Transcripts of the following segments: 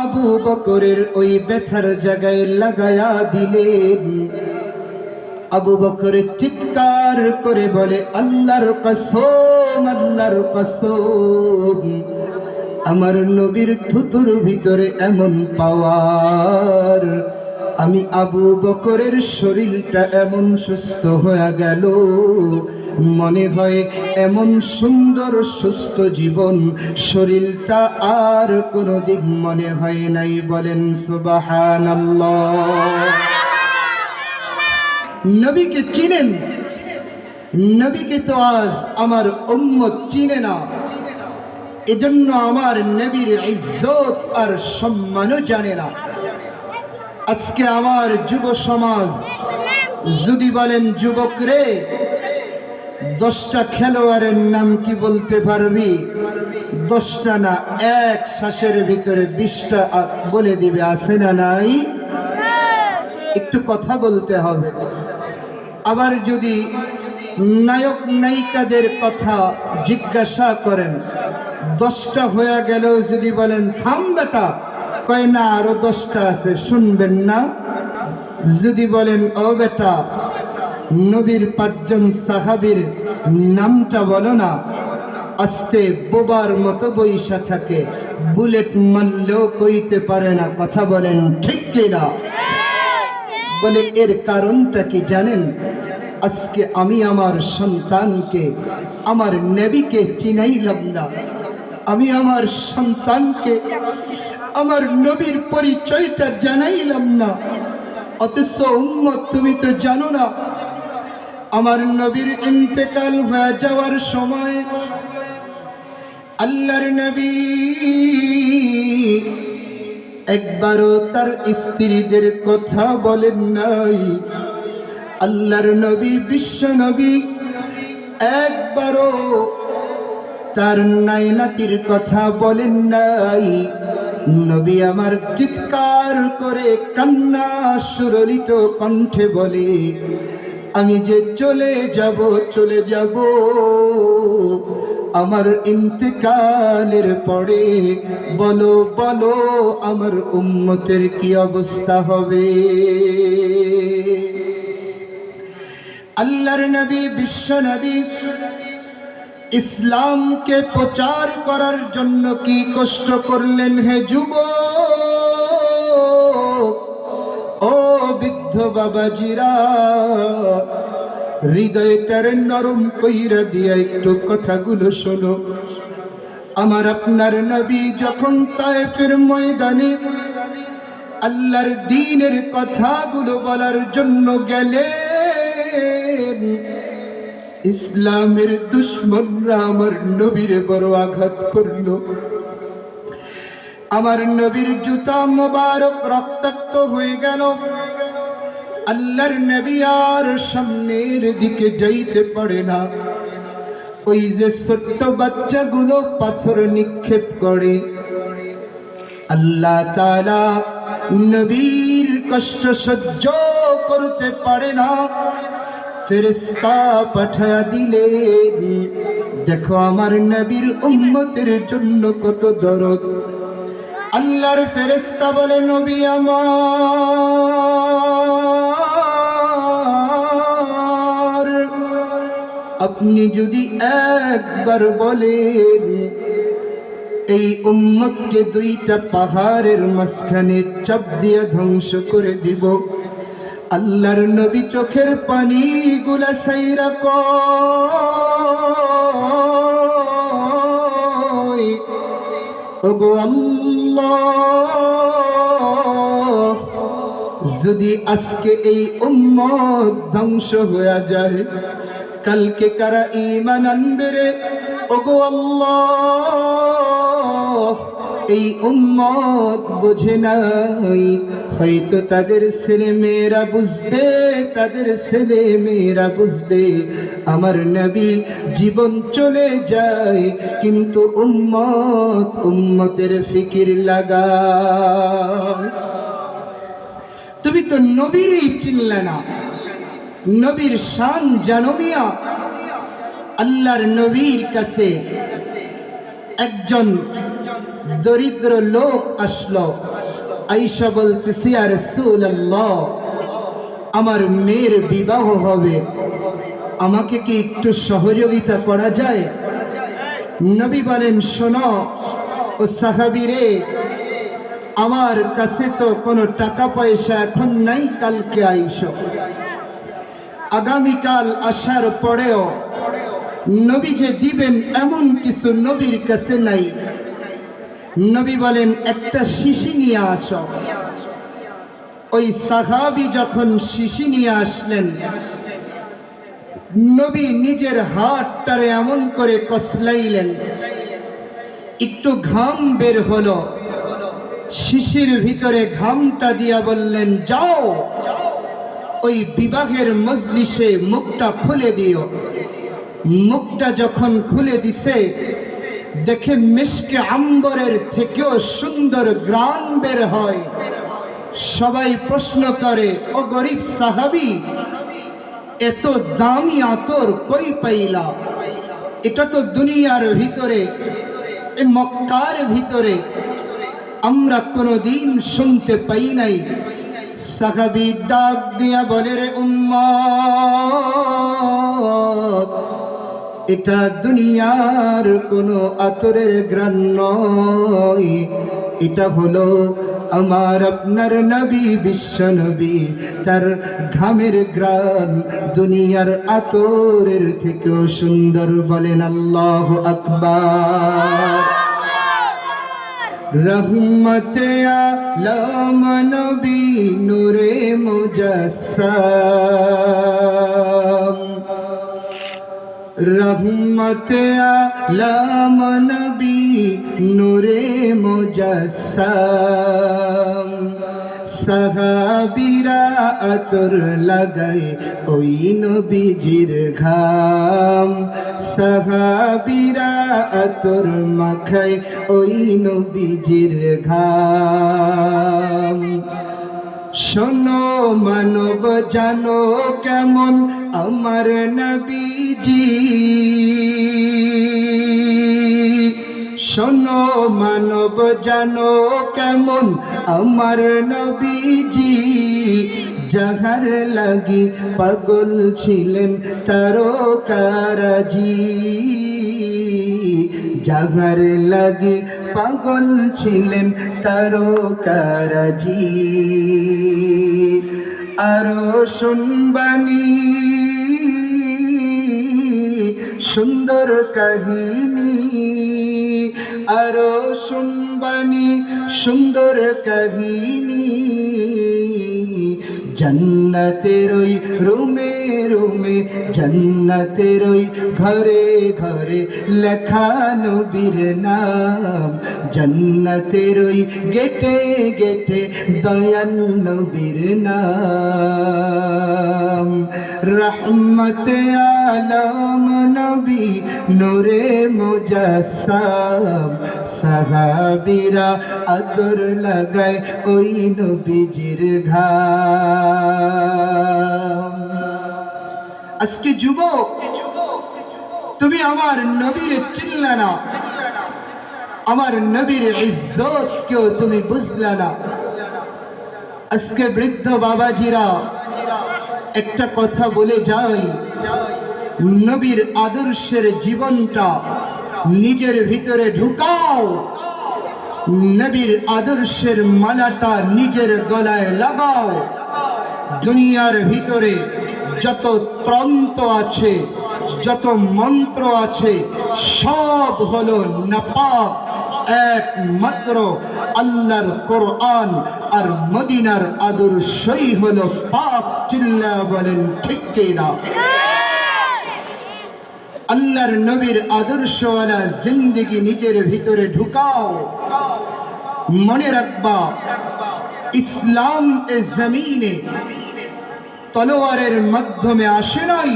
আবু বকরের ওই ব্যথার জায়গায় লাগায়া দিলেন। আবু বকর চিৎকার করে বলে, আল্লাহর কসম আল্লাহর কসম, আমার নবীর থুতুর ভিতরে এমন পাওয়ার। আমি আবু বকরের শরীরটা এমন সুস্থ হয়ে গেল মনে হয় এমন সুন্দর, সুস্থ জীবন। শরীরটা আর কোনোদিন মনে হয় নাই বলেন সুবহানাল্লাহ। নবীকে চিনেন? নবীকে তো আজ আমার উম্মত চিনে না। এজন্য আমার নবীর ইজ্জত আর সম্মানও জানে না। আজকে আমার যুব সমাজ, যদি বলেন যুবক রে দশটা খেলোয়াড়ের নাম কি বলতে পারবি? দশটা না, এক শ্বাসের ভিতরে বিশটা বলে দিবে, আছে না নাই? একটু কথা বলতে হবে। আবার যদি নায়ক নায়িকাদের কথা জিজ্ঞাসা করেন, দশটা হয়ে গেলেও যদি বলেন, থাম বেটা। কয়, না, আরও দশটা আছে। শুনবেন না। যদি বলেন, ও বেটা নবীর পাঁচজন সাহাবীর নামটা বলো না। আস্তে বোবার মতো বৈশা থাকে। বুলেট মারলেও কইতে পারে না, কথা বলেন ঠিক কিনা? বলে, এর কারণটা কি জানেন? আজকে আমি আমার সন্তানকে, আমার নেবিকে চিনাইলাম না। আমি আমার সন্তানকে, আমার নবীর পরিচয়টা জানাইলাম না। অথচ উম্মত, তুমি তো জানো না আমার নবীর ইন্তেকাল হয়ে যাওয়ার সময় আল্লাহর নবী একবারও তার স্ত্রীদের কথা বলেন নাই। আল্লাহর নবী, বিশ্ব নবী একবারও তার নাইনাতির কথা বলেন নাই। নবী আমার চিৎকার করে কান্না সুরলিত কণ্ঠে বলে আমি যে চলে যাব চলে যাব। আমার ইন্তেকালের পরে বলো বলো, আমার উম্মতের কি অবস্থা হবে? আল্লাহর নবী, বিশ্ব নবী, ইসলামকে প্রচার করার জন্য কি কষ্ট করলেন হে যুব বৃদ্ধ বাবাজিরা। হৃদয়টার নরম কইরা দিয়া একটু কথাগুলো শোনো। আমার আপনার নবী যখন তায়েফের ময়দানে আল্লাহর দিনের কথাগুলো বলার জন্য গেলেন, ইসলামের দুশ্মনরা আমার নবীরে বড় আঘাত করল। আমার নবীর জুতা মোবারক রক্তাক্ত হয়ে গেল। আল্লাহর নবী আর সামনের দিকে যাইতে পারে না। ওই যে ছোট্ট বাচ্চাগুলো পাথর নিক্ষেপ করে। আল্লাহ তাআলা নবীর কষ্ট সহ্য করতে পারে না। ফেরেশতা পাঠায়া দিলে দেখো আমার নবীর উম্মতের জন্য কত দরদ। আল্লাহর ফেরেশতা বলে, নবী আমার আপনি যদি একবার বলেন, এই উম্মতকে দুইটা পাহাড়ের মাঝখানে চাপ দিয়ে ধ্বংস করে দিব। আল্লাহর নবী চোখের পানি গুলা সাইরা যদি আজকে এই উম্মত ধ্বংস হয়ে যায় কালকে কারা ইমান আনবে রে? ওগো আল্লাহ, এই উম্মত বোঝে নাই। হয়তো তাদের ছেলে মেয়েরা বুঝবে, তাদের ছেলে মেয়েরা বুঝবে, আমার নবী জীবন চলে যায়, কিন্তু উম্মত উম্মতের ফিকির লাগা তুমি তো নবীরই চিনলে না। নবীর শান জানো মিয়া আল্লাহর নবীর কাছে একজন দরিদ্র লোক আসলো। আইসা বলতেছি আর আমার মেয়ের বিবাহ হবে। আমাকে কি একটু সহযোগিতা করা যায়? নবী বলেন, শোনো, ও সাহাবিরে, আমার কাছে তো কোনো টাকা পয়সা এখন নাই, কালকে আইসো আগামীকাল আসার পরেও নবী যে দিবেন এমন কিছু নবীর কাছে নাই। নবী বলেন, একটা শিশি নিয়ে আসো। ওই সাহাবি যখন শিশি নিয়ে আসলেন, নবী নিজের হাতটারে এমন করে কসলাইলেন, একটু ঘাম বের হলো। শিশির ভিতরে ঘামটা দিয়া বললেন, যাও। ওই বিবাহের মজলিসে মুখটা খুলে দিও। মুখটা যখন খুলে দিছে, দেখে মিশকে আম্বরের থেকেও সুন্দর গ্রাম বের হয়। সবাই প্রশ্ন করে, ও গরিব সাহাবি, এত দামি আতর কই পাইলা? এটা তো দুনিয়ার ভিতরে, এ মক্কার ভিতরে। আমরা কোনোদিন শুনতে পাই নাই সাহাবি ডাক দিয়া বলে, রে উম্মত, এটা দুনিয়ার কোনো আতরের গ্রান নয়। এটা হলো আমার আপনার নবী, বিশ্ব নবী, তার ঘামের গ্রাম দুনিয়ার আতরের থেকেও সুন্দর বলেন আল্লাহ আকবার। রহমতে আলম নবী নূরে মুজস্সম রহমতে আলম নবী নূরে মুজস্সম সাহাবিরা আতর লাগাই ওই নবীজির ঘাম। সাহাবিরা আতর মাখাই ওই নবীজির ঘাম। শোনো মানব, জানো কেমন আমার নবীজি। শোনো, মানব জানো কেমন? আমার নবীজি যাহার লাগি পাগল ছিলেন তারো কারাজি যাহার লাগি পাগল ছিলেন তারো কারাজি আরও শুনবানি সুন্দর কাহিনী আরও শুনবানি সুন্দর কাহিনী। জন্নতের ওই রুমে রুমে জন্নতের ওই ঘরে ঘরে লেখা নবীর নাম। জন্নতের ওই গেটে গেটে দয়াল নবীর নাম। রহমত আলম নবী, নূরে মুজাসসাম সাহাবীরা আদর লাগায় ওই নবীজির ঘাম। আজকে যুবক, তুমি আমার নবীর চিনলে না। আমার নবীর ইজ্জত কেউ তুমি বুঝলে না। আজকে বৃদ্ধ বাবাজিরা একটা কথা বলে যাই নবীর আদর্শের জীবনটা নিজের ভিতরে ঢুকাও, নবীর আদর্শের মালাটা নিজের গলায় লাগাও। দুনিয়ার ভিতরে যত ত্রন্ত আছে, যত মন্ত্র আছে, সব হলো নাপাক একমাত্র আল্লাহর কোরআন আর মদিনার আদর্শই হলো পাপ চিল্লা বলেন ঠিক না আল্লাহর নবীর আদর্শওয়ালা জিন্দিগি নিজের ভিতরে ঢুকাও। মনে রাখবা ইসলাম এ জমিনে তলোয়ারের মাধ্যমে আসে নাই।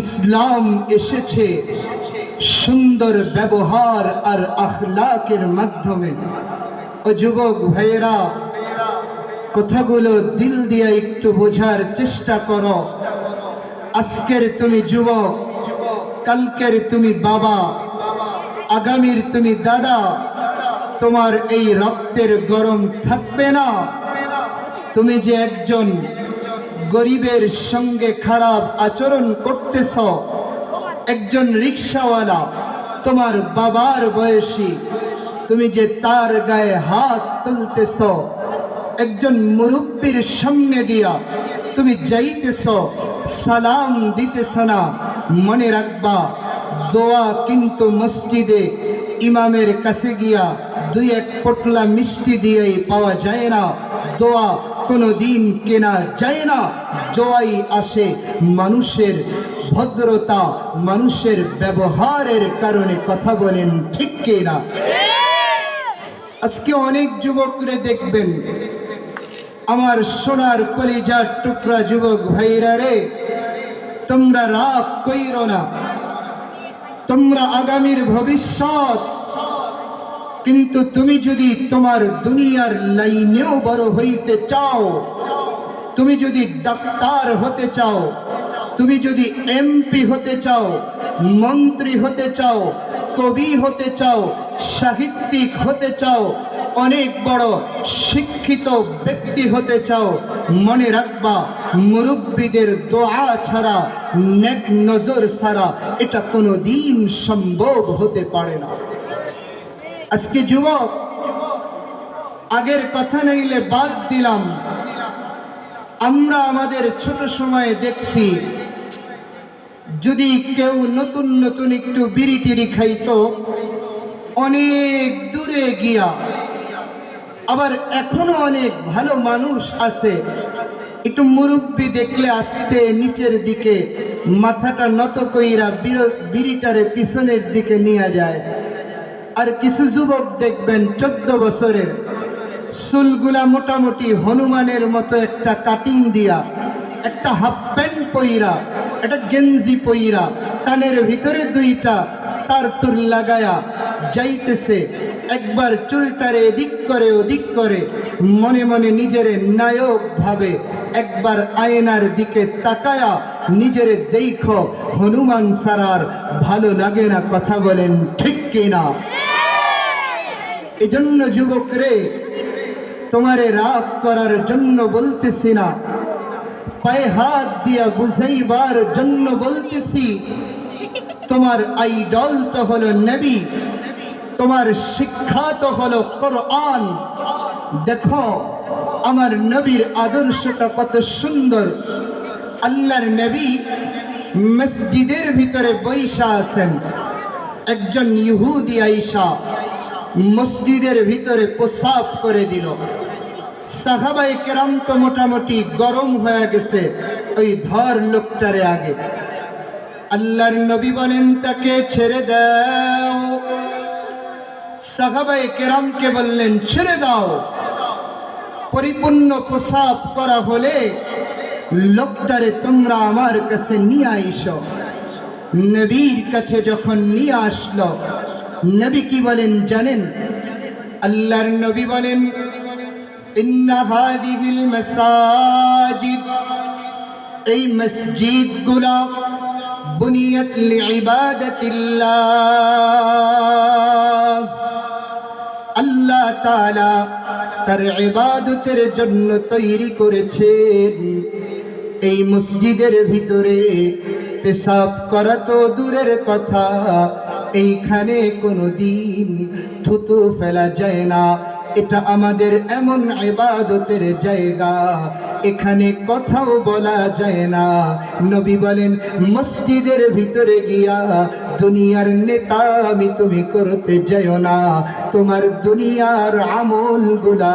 ইসলাম এসেছে সুন্দর ব্যবহার আর আখলাকের মাধ্যমে। ও যুবক ভাইয়েরা, কথাগুলো দিল দিয়ে একটু বোঝার চেষ্টা করো। আজকের তুমি যুবক, কালকের তুমি বাবা, আগামীর তুমি দাদা তোমার এই রক্তের গরম থাকবে না। তুমি যে একজন গরিবের সঙ্গে খারাপ আচরণ করতেছ, একজন রিক্সাওয়ালা, তোমার বাবার বয়সী, তুমি যে তার গায়ে হাত তুলতেছ, একজন মুরব্বীর সামনে দিয়া তুমি যাইতেছ, সালাম দিতেছ না, মনে রাখবা, দোয়া কিন্তু মসজিদে ইমামের কাছে গিয়া দুই এক পটলা মিষ্টি দিয়েই পাওয়া যায় না। দোয়া কোনো দিন কেনা যায় না। জোয়াই আসে মানুষের ভদ্রতা, মানুষের ব্যবহারের কারণে কথা বলেন ঠিক কিনা আজকে অনেক যুবকরে দেখবেন, আমার সোনার কলিজার টুকরা যুবক ভাইরা রে, তোমরা রাগ কইর না। তোমরা আগামীর ভবিষ্যৎ কিন্তু তুমি যদি তোমার দুনিয়ার লাইনেও বড় হইতে চাও, তুমি যদি ডাক্তার হতে চাও, তুমি যদি এমপি হতে চাও, মন্ত্রী হতে চাও, কবি হতে চাও, সাহিত্যিক হতে চাও, অনেক বড় শিক্ষিত ব্যক্তি হতে চাও, মনে রাখবা, মুরব্বীদের দোয়া ছাড়া, নেক নজর ছাড়া এটা কোনো দিন সম্ভব হতে পারে না। আজকে যুবক, আগের কথা নাইলে বাদ দিলাম। আমরা আমাদের ছোট সময়ে দেখছি, যদি কেউ নতুন নতুন একটু বিড়ি টিড়ি খাইতো, অনেক দূরে গিয়া। আবার এখনও অনেক ভালো মানুষ আছে। একটু মুরব্বি দেখলে আসতে নিচের দিকে মাথাটা নত কইরা বিড়িটারে পিছনের দিকে নিয়ে যায়। আর কিছু যুবক দেখবেন চোদ্দ বছরের। চুলগুলা মোটামুটি হনুমানের মতো একটা কাটিং দিয়া, একটা হাফ প্যান্ট পইরা, একটা গেঞ্জি পইরা, কানের ভিতরে দুইটা তার তুর লাগায়া যাইতেছে। একবার চুলটারে এদিক করে, ওদিক করে, মনে মনে নিজের নায়ক ভাবে একবার আয়নার দিকে তাকায়া নিজেরে দেখ, হনুমান সারার ভালো লাগে না কথা বলেন ঠিক কিনা? এজন্য যুবক রে তোমারে রাগ করার জন্য বলতেছি না। পায়ে হাত দিয়া বুঝাইবার জন্য বলতেছি, তোমার আইডল তো হলো নবী, তোমার শিক্ষা তো হলো কোরআন। দেখো, আমার নবীর আদর্শটা কত সুন্দর। আল্লাহর নবী মসজিদের ভিতরে বৈশা আছেন। একজন ইহুদি আইসা মসজিদের ভিতরে প্রসাব করে দিল। সাহাবাই কেরাম তো মোটামুটি গরম হয়ে গেছে, ওই ধর লোকটারে আগে। আল্লাহর নবী বলেন, তাকে ছেড়ে দাও। সাহাবাই কেরামকে বললেন, ছেড়ে দাও। পরিপূর্ণ প্রসাব করা হলে লোকটারে তোমরা আমার কাছে নিয়ে আইসো। নবীর কাছে যখন নিয়ে আসলো নবী কি বলেন জানেন? আল্লাহর নবী বলেন এই মসজিদগুলা বুনিয়াত আল্লাহ তাআলা তার ইবাদতের জন্য তৈরি করেছেন। এই মসজিদের ভিতরে পেশাব করা তো দূরের কথা এইখানে কোনো দিন থুতু ফেলা যায় না। এটা আমাদের এমন ইবাদতের জায়গা, এখানে কথাও বলা যায় না। নবী বলেন, মসজিদের ভিতরে গিয়া দুনিয়ার নেতা আমি তুমি করতে যাও না। তোমার দুনিয়ার আমলগুলা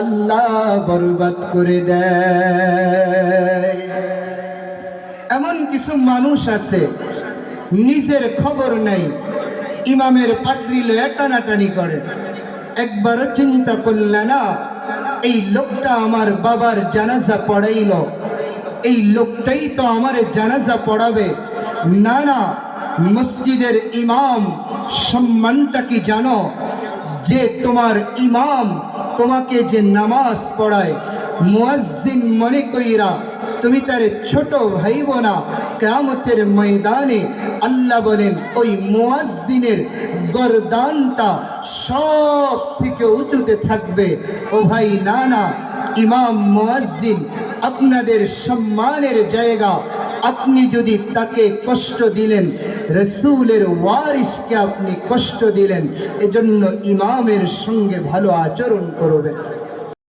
আল্লাহ বরবাদ করে দেয়। এমন কিছু মানুষ আছে নিজের খবর নাই। ইমামের পাগড়ি লয়ে টানাটানি করে। একবারও চিন্তা করলে না, এই লোকটা আমার বাবার জানাজা পড়াইল। এই লোকটাই তো আমার জানাজা পড়াবে। না না, মসজিদের ইমাম সম্মানটা কি জানো? যে তোমার ইমাম তোমাকে যে নামাজ পড়ায়, মুয়াজ্জিন মনে কইরা তুমি তার ছোট ভাই বোনা কেয়ামতের ময়দানে আল্লাহ বলেন, ওই মুয়াজ্জিনের গরদানটা সব থেকে উঁচুতে থাকবে। ও ভাই, না না, ইমাম মুয়াজ্জিন, আপনাদের সম্মানের জায়গা। আপনি যদি তাকে কষ্ট দিলেন, রসুলের ওয়ারিসকে আপনি কষ্ট দিলেন, এজন্য ইমামের সঙ্গে ভালো আচরণ করবেন।